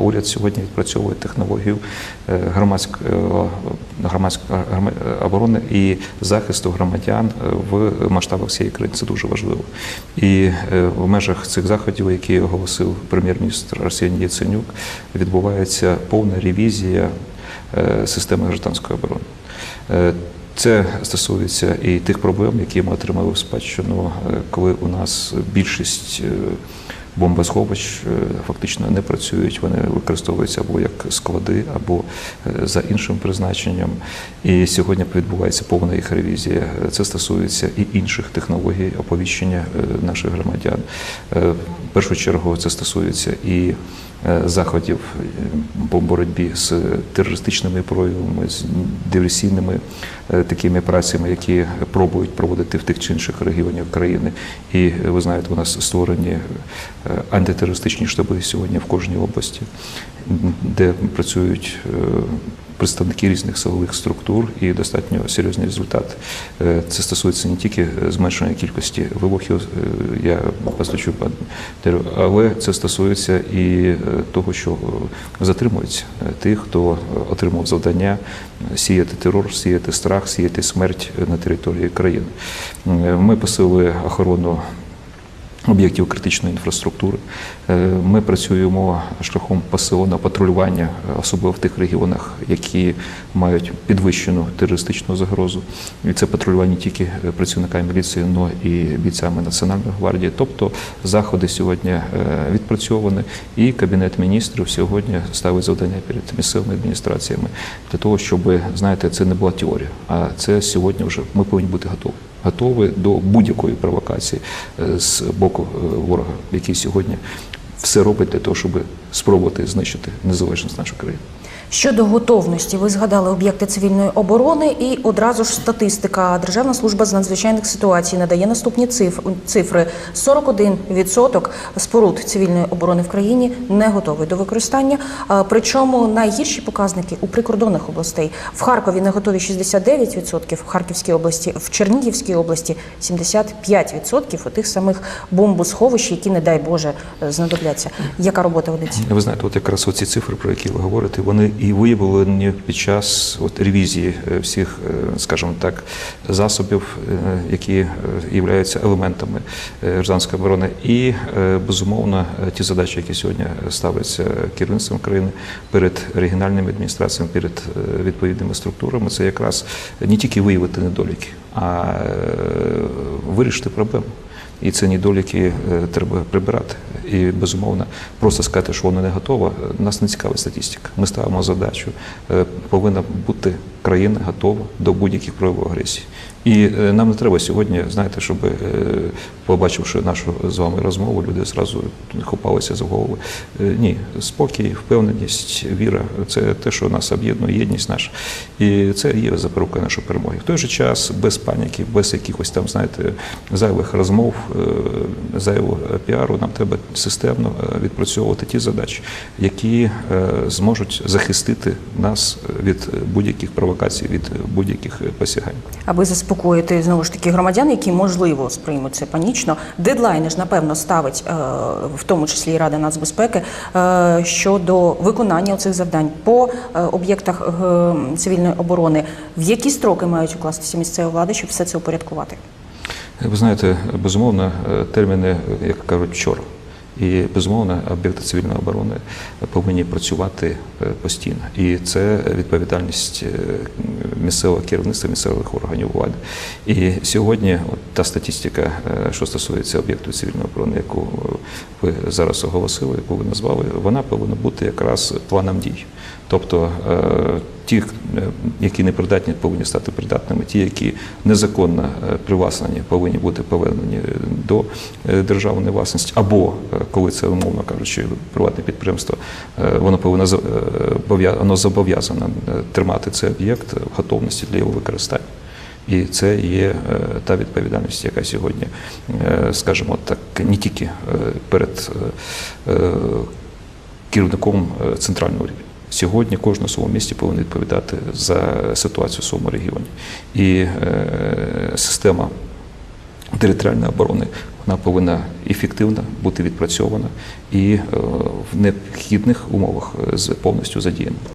уряд сьогодні відпрацьовує технологію е, громадського громадської оборони і захисту громадян е, в масштабах всієї країни. Це дуже важливо. І е, в межах цих заходів, які оголосив прем'єр-міністр Арсеній Яценюк, відбувається повна ревізія е, системи гражданської оборони. Е, Це стосується і тих проблем, які ми отримали в спадщину, е, коли у нас більшість е, бомбосховищ е, фактично не працюють, вони використовуються або як склади, або е, за іншим призначенням. І сьогодні відбувається повна їх ревізія. Це стосується і інших технологій оповіщення е, наших громадян. В першу чергу це стосується і заходів е, по боротьбі з терористичними проявами, з диверсійними е, такими працями, які пробують проводити в тих чи інших регіонах країни. І е, ви знаєте, у нас створені е, антитерористичні штаби сьогодні в кожній області, де працюють е, представники різних силових структур і достатньо серйозні результати. Е, Це стосується не тільки зменшення кількості вибухів, е, я постачу але це стосується і е, того, що е, затримують е, тих, хто е, отримав завдання сіяти терор, сіяти страх, сіяти смерть на території країни. Е, Ми посилили охорону об'єктів критичної інфраструктури. Е, Ми працюємо шляхом посиленого патрулювання, е, особливо в тих регіонах, які мають підвищену терористичну загрозу. І це патрулювання тільки е, працівниками міліції, але і бійцями Національної гвардії. Тобто заходи сьогодні відпрацьовані, і Кабінет міністрів сьогодні ставить завдання перед місцевими адміністраціями для того, щоб знаєте, це не була теорія, а це сьогодні вже ми повинні бути готові готові до будь-якої провокації е, з боку е, ворога, який сьогодні все робить для того, щоб спробувати знищити незалежність нашої країни. Щодо готовності, ви згадали об'єкти цивільної оборони і одразу ж статистика. Державна служба з надзвичайних ситуацій надає наступні циф- цифри: 41% споруд цивільної оборони в країні не готові до використання. Причому найгірші показники у прикордонних областей в Харкові не готові 69%, в Харківській області, в Чернігівській області 75% у тих самих бомбосховищ, які, не дай Боже, знадобляться. Яка робота ведеться? Ви знаєте, от якраз оці цифри, про які ви говорите, вони і виявлені під час от ревізії е, всіх, е, скажімо так, засобів, е, які являються елементами гражданської оборони, і безумовно ті задачі, які сьогодні ставляться керівництвом країни перед регіональними адміністраціями, перед відповідними структурами, це якраз не тільки виявити недоліки, а вирішити проблему. І ці недоліки треба прибирати. І безумовно, просто сказати, що воно не готово, е, нас не цікавить статистика. Ми ставимо задачу, е, повинна бути країна готова до будь-яких проявів агресії. І е, нам не треба сьогодні, знаєте, щоб е, побачивши нашу з вами розмову, люди зразу хопалися за голови. Е, Ні, спокій, впевненість, віра це те, що нас об'єднує, єдність наша. І це є запорука нашої перемоги. В той же час без паніки, без якихось там, знаєте, зайвих розмов, зайвого піару, нам треба системно відпрацьовувати ті задачі, які зможуть захистити нас від будь-яких провокацій, від будь-яких посягань. Аби заспокоїти знову ж таки громадян, які можливо сприймуть це панічно. Дедлайни ж напевно ставить е, в тому числі і Рада нацбезпеки е, щодо виконання цих завдань по е, об'єктах цивільної оборони. В які строки мають укластися місцеві влади, щоб все це упорядкувати? Ви знаєте, безумовно, терміни, як кажуть, вчора. І безумовно, об'єкти цивільної оборони повинні працювати е, постійно. І це відповідальність е, місцевого керівництва, місцевих органів влади. І сьогодні, от та статистика, е, що стосується об'єкту цивільної оборони, яку ви зараз оголосили, яку ви назвали, вона повинна бути якраз планом дій. Тобто ті, які не придатні, повинні стати придатними, ті, які незаконно привласнені, повинні бути повернені до е, державної власності, або е, коли це умовно кажучи, приватне підприємство, е, воно повинно воно зобов'язано е, тримати цей об'єкт в готовності для його використання. І це є та відповідальність, яка сьогодні, скажімо так, не тільки перед керівником центрального рівня. Сьогодні кожен у своєму місті повинен відповідати за ситуацію в своєму регіоні. І система територіальної оборони вона повинна ефективно бути відпрацьована і е, в необхідних умовах е, повністю задіяна.